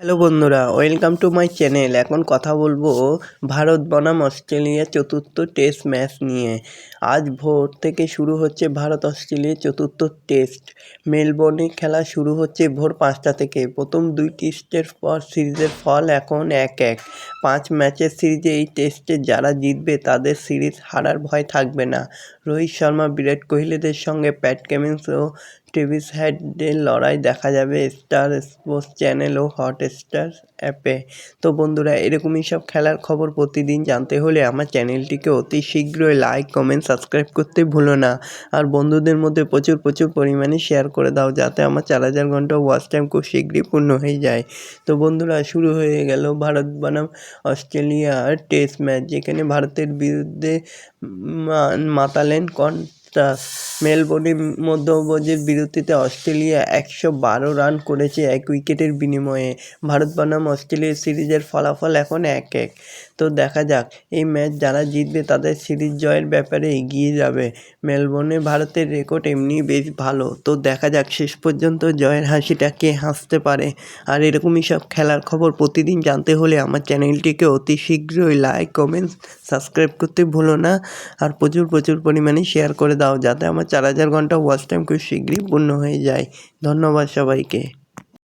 Hello বন্ধুরা, welcome to my channel. এখন কথা বলব ভারত বনাম অস্ট্রেলিয়া চতুর্থ টেস্ট ম্যাচ নিয়ে। আজ ভোর থেকে শুরু হচ্ছে ভারত অস্ট্রেলিয়া চতুর্থ টেস্ট। মেলবোর্নে খেলা শুরু হচ্ছে ভোর পাঁচটা থেকে। প্রথম দুই টেস্টের পর সিরিজের ফল এখন এক এক। পাঁচ ম্যাচের সিরিজে এই টেস্টে যারা জিতবে তাদের সিরিজ হারার ভয় থাকবে না। রোহিত শর্মা, বিরাট কোহলিদের সঙ্গে প্যাট কেমিন্স ও ট্রেভিস হেডের লড়াই দেখা যাবে, স্টার স্পোর্টস চ্যানেল ও হটস্টার অ্যাপে। তো বন্ধুরা, এরকমই সব খেলার খবর প্রতিদিন জানতে হলে আমার চ্যানেলটিকে অতি শীঘ্রই লাইক কমেন্ট সাবস্ক্রাইব করতে ভুলো না। আর বন্ধুদের মধ্যে প্রচুর প্রচুর পরিমাণে শেয়ার করে দাও, যাতে আমার চার হাজার ঘণ্টা ওয়াচ টাইম খুব শীঘ্রই পূর্ণ হয়ে যায়। তো বন্ধুরা, শুরু হয়ে গেল ভারত বনাম অস্ট্রেলিয়ার টেস্ট ম্যাচ যেখানে ভারতের বিরুদ্ধে মাতালেন কন্টাস মেলবোর্নে মধ্যবর্তীর বিরতিতে অস্ট্রেলিয়া একশো বারো রান করেছে এক উইকেটের বিনিময়ে। ভারত বনাম অস্ট্রেলিয়া সিরিজের ফলাফল এখন এক এক। তো দেখা যাক, এই ম্যাচ যারা জিতবে তাদের সিরিজ জয়ের ব্যাপারে এগিয়ে যাবে। মেলবোর্নে ভারতের রেকর্ড এমনি বেশ ভালো। তো দেখা যাক, শেষ পর্যন্ত জয়ের হাসিটা কে হাসতে পারে। আর এরকমই সব খেলার খবর প্রতিদিন জানতে হলে আমার চ্যানেলটিকে অতি শীঘ্রই লাইক, কমেন্ট, সাবস্ক্রাইব করতে ভুলো না। আর প্রচুর প্রচুর পরিমাণে শেয়ার করে দাও, যাতে আমার চার হাজার ঘণ্টা ওয়াচ টাইম খুব শীঘ্রই পূর্ণ হয়ে যায়। ধন্যবাদ সবাইকে।